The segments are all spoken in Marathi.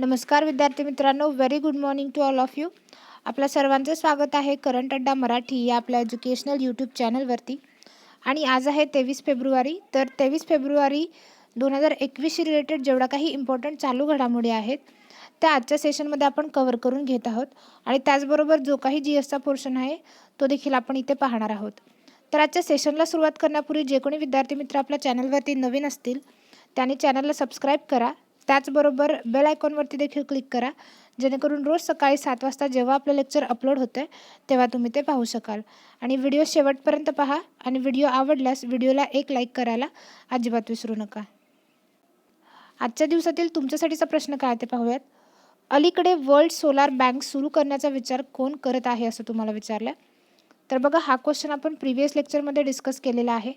नमस्कार विद्यार्थी मित्रांनो very good morning to all of you आपल्या सर्वांचं स्वागत आहे करंट अड्डा मराठी या आपल्या एज्युकेशनल यूट्यूब चॅनलवरती आणि आज आहे तेवीस फेब्रुवारी तर तेवीस फेब्रुवारी दोन हजार एकवीसशी रिलेटेड जेवढा काही इम्पॉर्टंट चालू घडामोडी आहेत त्या आजच्या सेशनमध्ये आपण कवर करून घेत आहोत. आणि त्याचबरोबर जो काही जी एसचा पोर्शन आहे तो देखील आपण इथे पाहणार आहोत. तर आजच्या सेशनला सुरुवात करण्यापूर्वी जे कोणी विद्यार्थी मित्र आपल्या चॅनलवरती नवीन असतील त्यांनी चॅनलला सबस्क्राईब करा. त्याचबरोबर बेल आयकॉनवरती देखील क्लिक करा. जेणेकरून रोज सकाळी सात वाजता जेव्हा आपलं लेक्चर अपलोड होतं तेव्हा तुम्ही ते पाहू शकाल. आणि व्हिडिओ शेवटपर्यंत पहा आणि व्हिडिओ आवडल्यास व्हिडिओला एक लाईक करायला अजिबात विसरू नका. आजच्या दिवसातील तुमच्यासाठीचा प्रश्न काय ते पाहूयात. अलीकडे वर्ल्ड सोलार बँक सुरू करण्याचा विचार कोण करत आहे असं तुम्हाला विचारलं? तर बघा हा क्वेश्चन आपण प्रिव्हियस लेक्चरमध्ये डिस्कस केलेला आहे.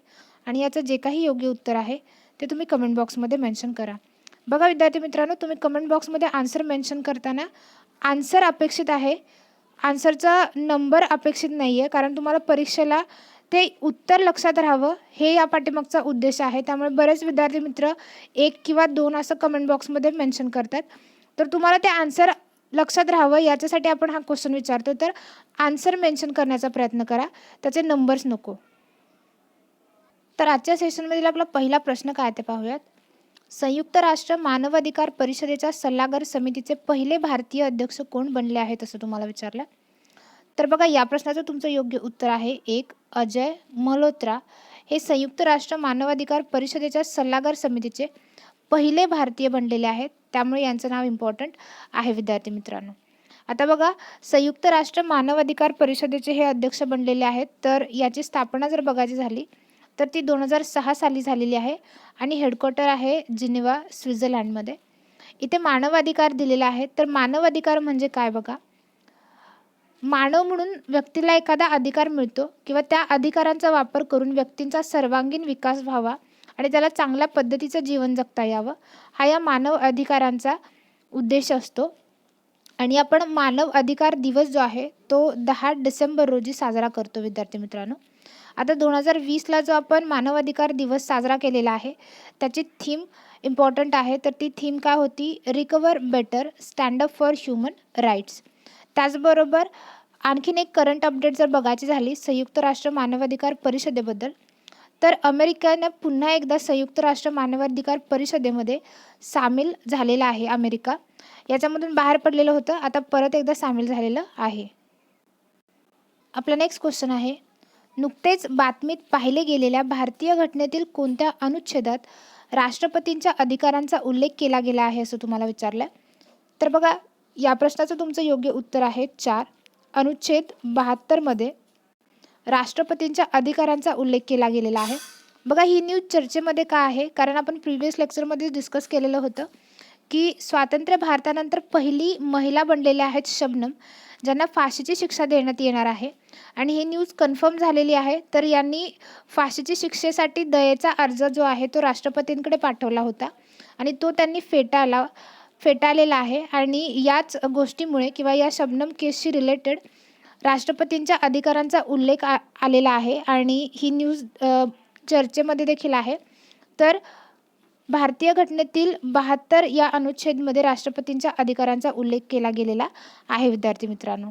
आणि याचं जे काही योग्य उत्तर आहे ते तुम्ही कमेंट बॉक्समध्ये मेन्शन करा. बघा विद्यार्थी मित्रांनो तुम्ही कमेंट बॉक्समध्ये आन्सर मेन्शन करताना आन्सर अपेक्षित आहे. आन्सरचा नंबर अपेक्षित नाही आहे कारण तुम्हाला परीक्षेला ते उत्तर लक्षात राहावं हे या पाठीमागचा उद्देश आहे. त्यामुळे बरेच विद्यार्थी मित्र एक किंवा दोन असं कमेंट बॉक्समध्ये मेन्शन करतात. तर तुम्हाला ते आन्सर लक्षात राहावं याच्यासाठी आपण हा क्वेश्चन विचारतो. तर आन्सर मेन्शन करण्याचा प्रयत्न करा त्याचे नंबर्स नको. तर आजच्या सेशनमधील आपला पहिला प्रश्न काय ते पाहूयात. संयुक्त राष्ट्र मानवाधिकार परिषदेच्या सल्लागार समितीचे पहिले भारतीय अध्यक्ष कोण बनले आहेत असं तुम्हाला विचारलं? तर बघा या प्रश्नाचं तुमचं योग्य उत्तर आहे. एक अजय मल्होत्रा हे संयुक्त राष्ट्र मानवाधिकार परिषदेच्या सल्लागार समितीचे पहिले भारतीय बनलेले आहेत. त्यामुळे यांचं नाव इम्पॉर्टंट आहे विद्यार्थी मित्रांनो. आता बघा संयुक्त राष्ट्र मानवाधिकार परिषदेचे हे अध्यक्ष बनलेले आहेत. तर याची स्थापना जर बघायची झाली तर ती दोन हजार सहा साली झालेली आहे आणि हेडक्वार्टर आहे जिनिवा स्वित्झर्लंडमध्ये. इथे मानवाधिकार दिलेला आहे. तर मानवाधिकार म्हणजे काय बघा? मानव म्हणून व्यक्तीला एखादा अधिकार मिळतो किंवा त्या अधिकारांचा वापर करून व्यक्तींचा सर्वांगीण विकास व्हावा आणि त्याला चांगल्या पद्धतीचं जीवन जगता यावं हा या मानव अधिकारांचा उद्देश असतो. आणि आपण मानव अधिकार दिवस जो आहे तो दहा डिसेंबर रोजी साजरा करतो विद्यार्थी मित्रांनो. आता दोन हजार वीसला जो आपण मानवाधिकार दिवस साजरा केलेला आहे त्याची थीम इम्पॉर्टंट आहे. तर ती थीम काय होती? Recover better stand up for human rights त्याचबरोबर आणखीन एक करंट अपडेट जर बघायची झाली संयुक्त राष्ट्र मानवाधिकार परिषदेबद्दल तर अमेरिकेनं पुन्हा एकदा संयुक्त राष्ट्र मानवाधिकार परिषदेमध्ये सामील झालेला आहे अमेरिका. याच्यामधून बाहेर पडलेलं होतं आता परत एकदा सामील झालेलं आहे. आपला नेक्स्ट क्वेश्चन आहे नुकतेच बातमीत पाहिले गेलेल्या भारतीय घटनेतील कोणत्या अनुच्छेदात राष्ट्रपतींच्या अधिकारांचा उल्लेख केला गेला आहे असं तुम्हाला विचारलं तर बघा या प्रश्नाचं तुमचं योग्य उत्तर आहे चार. अनुच्छेद बहात्तरमध्ये राष्ट्रपतींच्या अधिकारांचा उल्लेख केला गेलेला आहे. बघा ही न्यूज चर्चेमध्ये का आहे? कारण आपण प्रिव्हियस लेक्चरमध्ये डिस्कस केलेलं होतं. की स्वातंत्र्य भारतानंतर पहिली महिला बनलेल्या आहेत शबनम ज्यांना फाशीची शिक्षा देण्यात येणार आहे. आणि ही न्यूज कन्फर्म झालेली आहे. तर यांनी फाशीची शिक्षेसाठी दयेचा अर्ज जो आहे तो राष्ट्रपतींकडे पाठवला होता. आणि तो त्यांनी फेटाळला फेटाळलेला आहे. आणि याच गोष्टीमुळे किंवा या शबनम केसशी रिलेटेड राष्ट्रपतींच्या अधिकारांचा उल्लेख आ आलेला आहे. आणि ही न्यूज चर्चेमध्ये देखील आहे. तर भारतीय घटनेतील बहात्तर या अनुच्छेदमध्ये राष्ट्रपतींच्या अधिकारांचा उल्लेख केला गेलेला आहे विद्यार्थी मित्रांनो.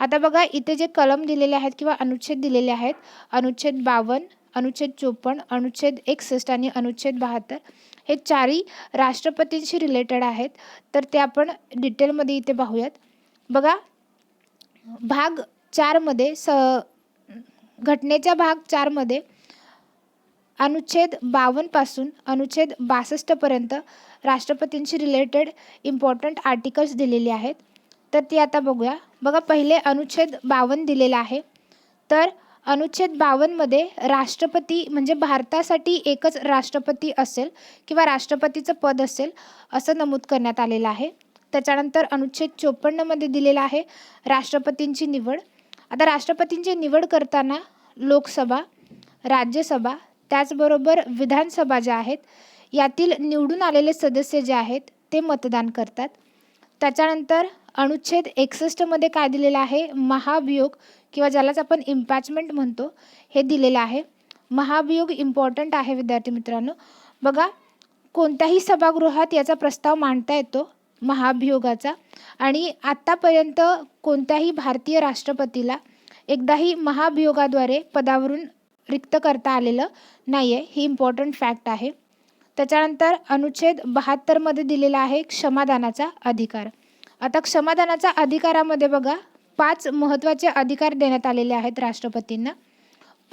आता बघा इथे जे कलम दिलेले आहेत किंवा अनुच्छेद दिलेले आहेत अनुच्छेद बावन्न अनुच्छेद चोपन्न अनुच्छेद एकसष्ट आणि अनुच्छेद बहात्तर हे चारही राष्ट्रपतींशी रिलेटेड आहेत. तर ते आपण डिटेलमध्ये इथे पाहूयात. बघा भाग चारमध्ये स घटनेच्या भाग चारमध्ये अनुच्छेद बावन्नपासून अनुच्छेद बासष्टपर्यंत राष्ट्रपतींशी रिलेटेड इम्पॉर्टंट आर्टिकल्स दिलेले आहेत. तर ती आता बघूया. बघा पहिले अनुच्छेद बावन्न दिलेला आहे. तर अनुच्छेद बावन्नमध्ये राष्ट्रपती म्हणजे भारतासाठी एकच राष्ट्रपती असेल किंवा राष्ट्रपतीचं पद असेल असं नमूद करण्यात आलेलं आहे. त्याच्यानंतर अनुच्छेद चोपन्नमध्ये दिलेला आहे राष्ट्रपतींची निवड. आता राष्ट्रपतींची निवड करताना लोकसभा राज्यसभा त्याचबरोबर विधानसभा ज्या आहेत यातील निवडून आलेले सदस्य जे आहेत ते मतदान करतात. त्याच्यानंतर अनुच्छेद एकसष्टमध्ये काय दिलेलं आहे? महाभियोग किंवा ज्यालाच आपण इम्पॅचमेंट म्हणतो हे दिलेलं आहे. महाभियोग इम्पॉर्टंट आहे विद्यार्थी मित्रांनो. बघा कोणत्याही सभागृहात याचा प्रस्ताव मांडता येतो महाभियोगाचा. आणि आत्तापर्यंत कोणत्याही भारतीय राष्ट्रपतीला एकदाही महाभियोगाद्वारे पदावरून रिक्त करता आलेलं नाही आहे ही इम्पॉर्टंट फॅक्ट आहे. त्याच्यानंतर अनुच्छेद बहात्तरमध्ये दिलेला आहे क्षमादानाचा अधिकार. आता क्षमादानाचा अधिकारामध्ये बघा पाच महत्त्वाचे अधिकार देण्यात आलेले आहेत राष्ट्रपतींना.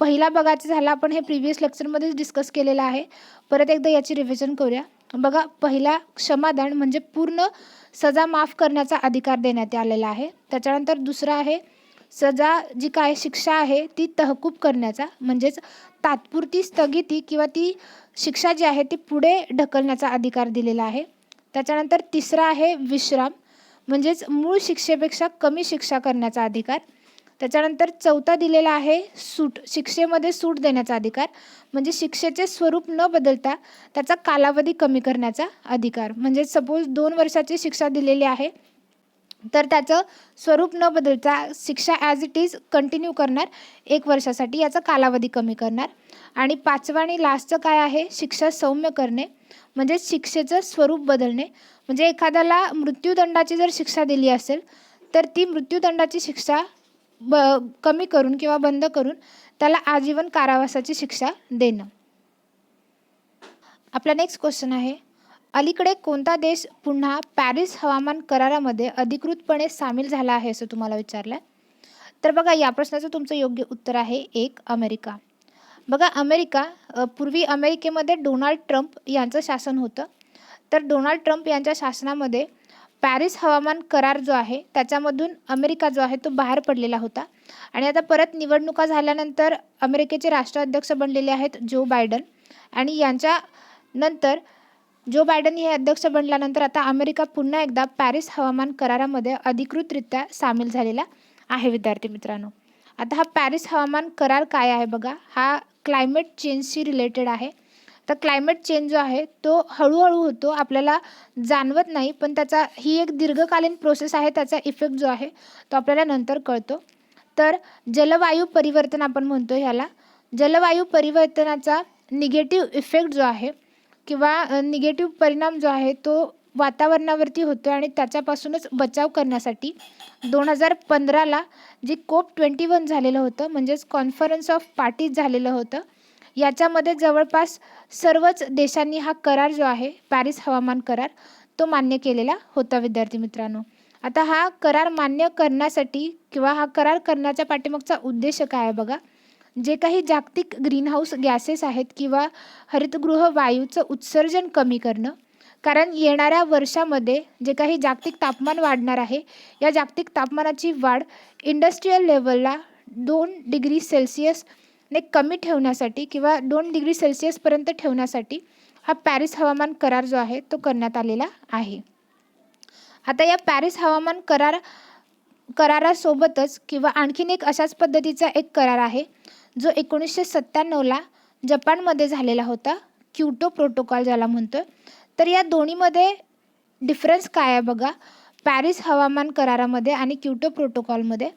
पहिला बघायचं झाला आपण हे प्रिव्हियस लेक्चरमध्येच डिस्कस केलेलं आहे. परत एकदा याची रिव्हिजन करूया. बघा पहिला क्षमादान म्हणजे पूर्ण सजा माफ करण्याचा अधिकार देण्यात आलेला आहे. त्याच्यानंतर दुसरा आहे सजा जी काय शिक्षा आहे ती तहकूब करण्याचा म्हणजेच तात्पुरती स्थगिती किंवा ती शिक्षा जी आहे ती पुढे ढकलण्याचा अधिकार दिलेला आहे. त्याच्यानंतर तिसरा आहे विश्राम म्हणजेच मूळ शिक्षेपेक्षा कमी शिक्षा करण्याचा अधिकार. त्याच्यानंतर चौथा दिलेला आहे सूट शिक्षेमध्ये सूट देण्याचा अधिकार म्हणजे शिक्षेचे स्वरूप न बदलता त्याचा कालावधी कमी करण्याचा अधिकार. म्हणजे सपोज दोन वर्षाची शिक्षा दिलेली आहे तर त्याचं स्वरूप न बदलता शिक्षा ॲज इट इज कंटिन्यू करणार. एक वर्षासाठी याचा कालावधी कमी करणार. आणि पाचवं आणि लास्टचं काय आहे? शिक्षा सौम्य करणे. म्हणजे शिक्षेचं स्वरूप बदलणे. म्हणजे एखाद्याला मृत्यूदंडाची जर शिक्षा दिली असेल तर ती मृत्यूदंडाची शिक्षा ब कमी करून किंवा बंद करून त्याला आजीवन कारावासाची शिक्षा देणं. आपला नेक्स्ट क्वेश्चन आहे. अलीकडे कोणता देश पुन्हा पॅरिस हवामान करारामध्ये अधिकृतपणे सामील झाला आहे असं तुम्हाला विचारलं आहे तर बघा या प्रश्नाचं तुमचं योग्य उत्तर आहे एक अमेरिका. बघा अमेरिका पूर्वी अमेरिकेमध्ये डोनाल्ड ट्रम्प यांचं शासन होतं. तर डोनाल्ड ट्रम्प यांच्या शासनामध्ये पॅरिस हवामान करार जो आहे त्याच्यामधून अमेरिका जो आहे तो बाहेर पडलेला होता. आणि आता परत निवडणुका झाल्यानंतर अमेरिकेचे राष्ट्राध्यक्ष बनलेले आहेत जो बायडन. आणि यांच्या नंतर जो बायडन हे अध्यक्ष बनल्यानंतर आता अमेरिका पुन्हा एकदा पॅरिस हवामान करारामध्ये अधिकृतरित्या सामील झालेला आहे विद्यार्थी मित्रांनो. आता हा पॅरिस हवामान करार काय आहे बघा? हा क्लायमेट चेंजशी रिलेटेड आहे. तर क्लायमेट चेंज जो आहे तो हळूहळू होतो आपल्याला जाणवत नाही पण त्याचा ही एक दीर्घकालीन प्रोसेस आहे त्याचा इफेक्ट जो आहे तो आपल्याला नंतर कळतो. तर जलवायू परिवर्तन आपण म्हणतो ह्याला. जलवायू परिवर्तनाचा निगेटिव्ह इफेक्ट जो आहे किंवा निगेटिव्ह परिणाम जो आहे तो वातावरणावरती होतो आणि त्याच्यापासूनच बचाव करण्यासाठी दोन हजार पंधराला जे कोप ट्वेंटी वन झालेलं होतं म्हणजेच कॉन्फरन्स ऑफ पार्टीज झालेलं होतं याच्यामध्ये जवळपास सर्वच देशांनी हा करार जो आहे पॅरिस हवामान करार तो मान्य केलेला होता विद्यार्थी मित्रांनो. आता हा करार मान्य करण्यासाठी किंवा हा करार करण्याच्या पाठीमागचा उद्देश काय आहे बघा? जे काही जागतिक ग्रीनहाऊस गॅसेस आहेत किंवा हरितगृह वायूचं उत्सर्जन कमी करणं कारण येणाऱ्या वर्षामध्ये जे काही जागतिक तापमान वाढणार आहे या जागतिक तापमानाची वाढ इंडस्ट्रीयल लेवलला दोन डिग्री सेल्सिअसने कमी ठेवण्यासाठी किंवा दोन डिग्री सेल्सिअसपर्यंत ठेवण्यासाठी हा पॅरिस हवामान करार जो आहे तो करण्यात आलेला आहे. आता या पॅरिस हवामान करार करारासोबतच किंवा आणखीन एक अशाच पद्धतीचा एक करार आहे जो एकोणीसशे सत्त्याण्णवला जपानमध्ये झालेला होता क्युटो प्रोटोकॉल ज्याला म्हणतो तर या दोन्हीमध्ये डिफरन्स काय आहे बघा? पॅरिस हवामान करारामध्ये आणि क्युटो प्रोटोकॉलमध्ये.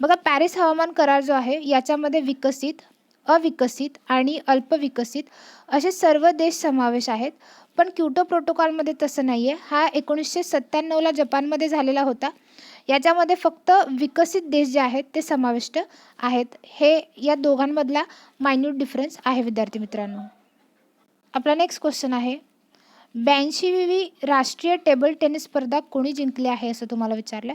बघा पॅरिस हवामान करार जो आहे याच्यामध्ये विकसित अविकसित आणि अल्पविकसित असे सर्व देश समावेश आहेत. पण क्युटो प्रोटोकॉलमध्ये तसं नाही आहे हा एकोणीसशे सत्त्याण्णवला जपानमध्ये झालेला होता. याच्यामध्ये फक्त विकसित देश जे आहेत ते समाविष्ट आहेत. हे या दोघांमधला मायन्यूट डिफरन्स आहे विद्यार्थी मित्रांनो. आपला नेक्स्ट क्वेश्चन आहे ब्याऐंशीवी राष्ट्रीय टेबल टेनिस स्पर्धा कोणी जिंकली आहे असं तुम्हाला विचारलं?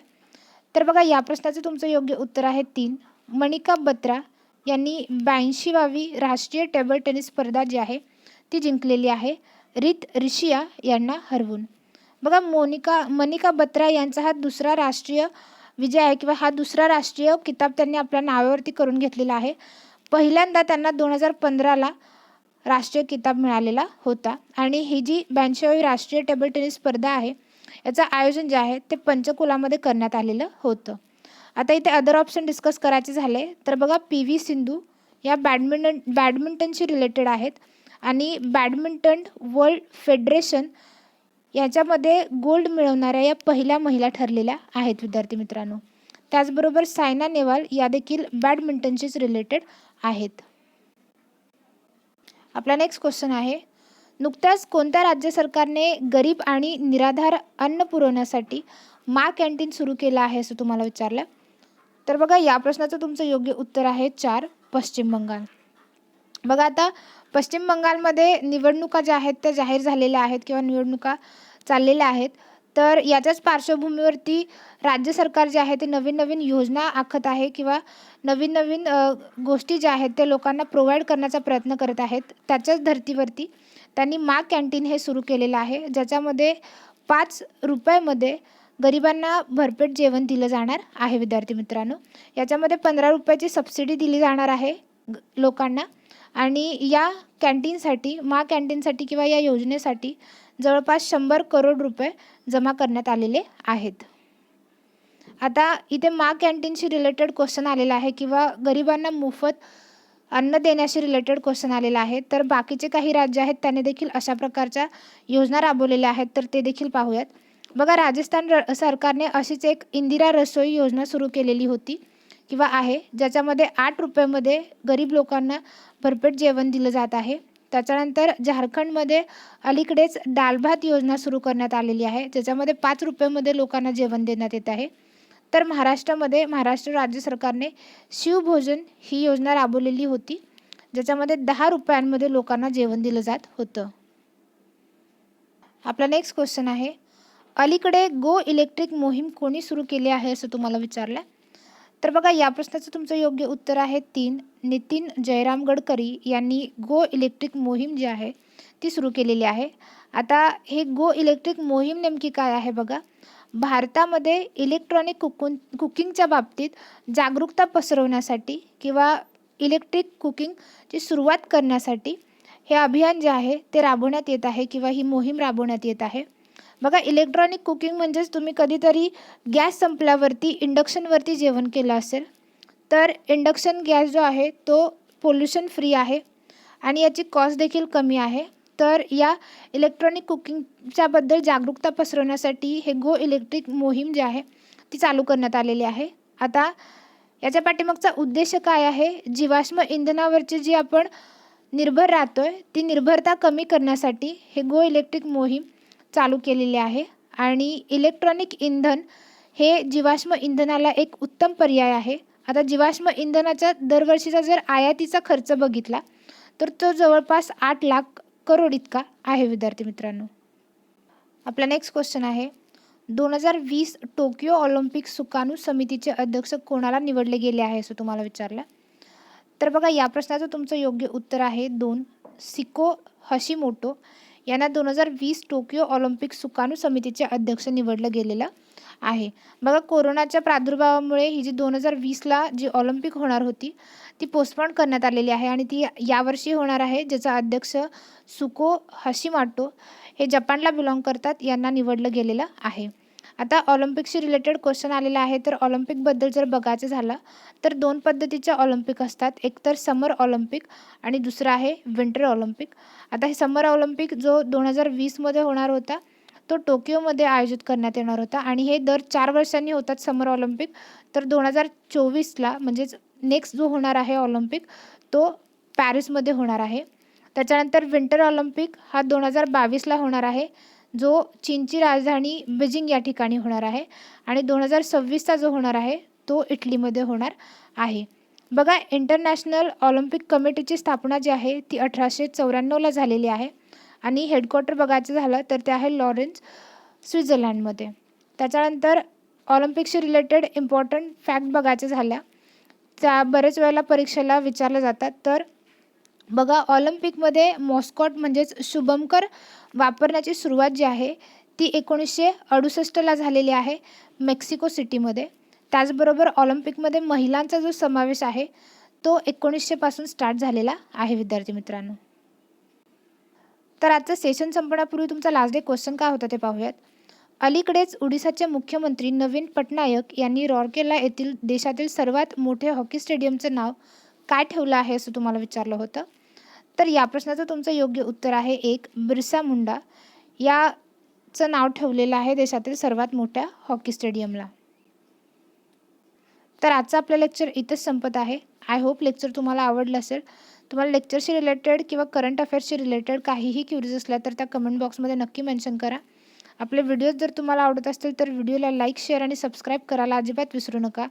तर बघा या प्रश्नाचं तुमचं योग्य उत्तर आहे तीन. मणिका बत्रा यांनी ब्याऐंशीवावी राष्ट्रीय टेबल टेनिस स्पर्धा जी आहे ती जिंकलेली आहे. रित रिशिया यांना हरवून. बघा मोनिका मनिका बत्रा यांचा हा दुसरा राष्ट्रीय विजय आहे किंवा हा दुसरा राष्ट्रीय किताब त्यांनी आपल्या नावावरती करून घेतलेला आहे. पहिल्यांदा त्यांना दोन हजार पंधराला राष्ट्रीय किताब मिळालेला होता. आणि ही जी ब्याऐंशीवी राष्ट्रीय टेबल टेनिस स्पर्धा आहे याचं आयोजन जे आहे ते पंचकुलामध्ये करण्यात आलेलं होतं. आता इथे अदर ऑप्शन डिस्कस करायचे झाले तर बघा पी व्ही सिंधू या बॅडमिंटन बॅडमिंटनशी रिलेटेड आहेत. आणि बॅडमिंटन वर्ल्ड फेडरेशन याच्यामध्ये गोल्ड मिळवणाऱ्या या पहिल्या महिला ठरलेल्या आहेत विद्यार्थी मित्रांनो. त्याचबरोबर सायना नेहवाल या देखील बॅडमिंटनशीच रिलेटेड आहेत. आपला नेक्स्ट क्वेश्चन आहे नुकत्याच कोणत्या राज्य सरकारने गरीब आणि निराधार अन्न पुरवण्यासाठी मा कॅन्टीन सुरू केलं आहे असं तुम्हाला विचारलं? तर बघा या प्रश्नाचं तुमचं योग्य उत्तर आहे चार पश्चिम बंगाल. बघा आता पश्चिम बंगालमध्ये निवडणुका ज्या आहेत त्या जाहीर झालेल्या आहेत किंवा निवडणुका चाललेल्या आहेत. तर याच्याच पार्श्वभूमीवरती राज्य सरकार जे आहे ते नवीन नवीन योजना आखत आहे किंवा नवीन नवीन गोष्टी ज्या आहेत त्या लोकांना प्रोव्हाइड करण्याचा प्रयत्न करत आहेत. त्याच्याच धर्तीवरती त्यांनी मा कॅन्टीन हे सुरू केलेलं आहे ज्याच्यामध्ये पाच रुपयामध्ये गरिबांना भरपेट जेवण दिलं जाणार आहे विद्यार्थी मित्रांनो. याच्यामध्ये पंधरा रुपयाची सबसिडी दिली जाणार आहे लोकांना. आणि या कॅन्टीनसाठी मा कॅन्टीनसाठी किंवा या योजनेसाठी जवळपास शंभर करोड रुपये जमा करण्यात आलेले आहेत. आता इथे मा कॅन्टीनशी रिलेटेड क्वेश्चन आलेला आहे किंवा गरिबांना मोफत अन्न देण्याशी रिलेटेड क्वेश्चन आलेला आहे. तर बाकीचे काही राज्य आहेत त्याने देखील अशा प्रकारच्या योजना राबवलेल्या आहेत तर ते देखील पाहूयात. बघा राजस्थान र सरकारने अशीच एक इंदिरा रसोई योजना सुरू केलेली होती. किंवा आहे ज्याच्यामध्ये आठ रुपयामध्ये गरीब लोकांना भरपेट जेवण दिलं जात आहे. त्याच्यानंतर झारखंडमध्ये अलीकडेच डालभात योजना सुरू करण्यात आलेली आहे ज्याच्यामध्ये पाच रुपयामध्ये लोकांना जेवण देण्यात येत आहे. तर महाराष्ट्रामध्ये महाराष्ट्र राज्य सरकारने शिवभोजन ही योजना राबवलेली होती ज्याच्यामध्ये दहा रुपयांमध्ये लोकांना जेवण दिलं जात होतं. आपला नेक्स्ट क्वेश्चन आहे अलीकडे गो इलेक्ट्रिक मोहीम कोणी सुरू केली आहे असं तुम्हाला विचारलं तर बघा या प्रश्नाचं तुमचं योग्य उत्तर आहे तीन. नितीन जयराम गडकरी यांनी गो इलेक्ट्रिक मोहीम जी आहे ती सुरू केलेली आहे. आता हे गो इलेक्ट्रिक मोहीम नेमकी काय आहे बघा? भारतामध्ये इलेक्ट्रॉनिक कुकुन कुकिंगच्या बाबतीत जागरूकता पसरवण्यासाठी किंवा इलेक्ट्रिक कुकिंगची सुरुवात करण्यासाठी हे अभियान जे आहे ते राबवण्यात येत आहे किंवा ही मोहीम राबवण्यात येत आहे. बघा इलेक्ट्रॉनिक कुकिंग म्हणजेच तुम्ही कधीतरी गॅस संपल्यावरती इंडक्शनवरती जेवण केलं असेल तर इंडक्शन गॅस जो आहे तो पोल्युशन फ्री आहे आणि याची कॉस्ट देखील कमी आहे. तर या इलेक्ट्रॉनिक कुकिंगच्याबद्दल जागरूकता पसरवण्यासाठी हे गो इलेक्ट्रिक मोहीम जी आहे ती चालू करण्यात आलेली आहे. आता याच्या पाठीमागचा उद्देश काय आहे? जीवाश्म इंधनावरची जी आपण निर्भर राहतो आहे ती निर्भरता कमी करण्यासाठी हे गो इलेक्ट्रिक मोहीम चालू केलेले आहे. आणि इलेक्ट्रॉनिक इंधन हे जीवाश्म इंधनाला एक उत्तम पर्याय आहे. आता जीवाश्म इंधनाचा दरवर्षीचा जर आयातीचा खर्च बघितला तर तो जवळपास आठ लाख करोड इतका आहे विद्यार्थी मित्रांनो. आपला नेक्स्ट क्वेश्चन आहे. दोन हजार वीस टोकियो ऑलिम्पिक सुकाणू समितीचे अध्यक्ष कोणाला निवडले गेले आहे असं तुम्हाला विचारलं? तर बघा या प्रश्नाचं तुमचं योग्य उत्तर आहे दोन सिको हशिमोटो यांना दोन हजार वीस टोकियो ऑलिम्पिक सुकाणू समितीचे अध्यक्ष निवडलं गेलेलं आहे. बघा कोरोनाच्या प्रादुर्भावामुळे ही जी दोन हजार वीसला जी ऑलिम्पिक होणार होती ती पोस्टपोन करण्यात आलेली आहे आणि ती यावर्षी होणार आहे ज्याचा अध्यक्ष सुको हशिमाटो हे जपानला बिलॉंग करतात यांना निवडलं गेलेलं आहे. आता ऑलिम्पिकशी रिलेटेड क्वेश्चन आलेला आहे तर ऑलिम्पिकबद्दल जर बघायचं झालं तर दोन पद्धतीच्या ऑलिम्पिक असतात. एक तर समर ऑलिम्पिक आणि दुसरं आहे विंटर ऑलिम्पिक. आता हे समर ऑलिम्पिक जो दोन हजार वीसमध्ये होणार होता तो टोकियोमध्ये आयोजित करण्यात येणार होता आणि हे दर चार वर्षांनी होतात समर ऑलिम्पिक. तर दोन हजार चोवीसला म्हणजेच नेक्स्ट जो होणार आहे ऑलिम्पिक तो पॅरिसमध्ये होणार आहे. त्याच्यानंतर विंटर ऑलिम्पिक हा दोन हजार बावीसला होणार आहे. जो चीनची राजधानी बीजिंग या ठिकाणी होणार आहे आणि दोन हजार सव्वीसचा जो होणार आहे तो इटलीमध्ये होणार आहे. बघा इंटरनॅशनल ऑलिम्पिक कमिटीची स्थापना जी आहे ती अठराशे चौऱ्याण्णवला झालेली आहे आणि हेडक्वार्टर बघायचं झालं तर ते आहे लॉरेन्स स्वित्झर्लंडमध्ये. त्याच्यानंतर ऑलिम्पिकशी रिलेटेड इम्पॉर्टंट फॅक्ट बघायचं झाल्या. त्या बरेच वेळेला परीक्षेला विचारल्या जातात. तर बघा ऑलिम्पिकमध्ये मॉस्कॉट म्हणजेच शुभमकर वापरण्याची सुरुवात जी आहे ती एकोणीसशे अडुसष्टला झालेली आहे मेक्सिको सिटीमध्ये त्याचबरोबर ऑलिम्पिकमध्ये महिलांचा जो समावेश आहे तो एकोणीसशेपासून स्टार्ट झालेला आहे विद्यार्थी मित्रांनो. तर आजचं सेशन संपण्यापूर्वी तुमचा लास्ट डे क्वेश्चन काय होता ते पाहूयात. अलीकडेच ओडिसाचे मुख्यमंत्री नवीन पटनायक यांनी रॉरकेला येथील देशातील सर्वात मोठे हॉकी स्टेडियमचं नाव काय ठेवलं आहे असं तुम्हाला विचारलं होतं. तर या प्रश्नाचं तुमचं योग्य उत्तर आहे एक बिरसा मुंडा. याचं नाव ठेवलेलं आहे देशातील सर्वात मोठ्या हॉकी स्टेडियमला. तर आजचं आपलं लेक्चर इथंच संपत आहे. आय होप लेक्चर तुम्हाला आवडलं असेल. तुम्हाला लेक्चरशी रिलेटेड किंवा करंट अफेअर्सशी रिलेटेड काहीही क्युरीज असल्या तर त्या कमेंट बॉक्समध्ये नक्की मेन्शन करा. आपले व्हिडिओज जर तुम्हाला आवडत असतील तर व्हिडिओला लाईक शेअर आणि सबस्क्राईब करायला अजिबात विसरू नका.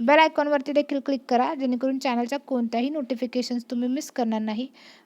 बेल आयकॉनवरती देखील क्लिक करा जेणेकरून चॅनलच्या कोणत्याही नोटिफिकेशन्स तुम्ही मिस करणार नाही.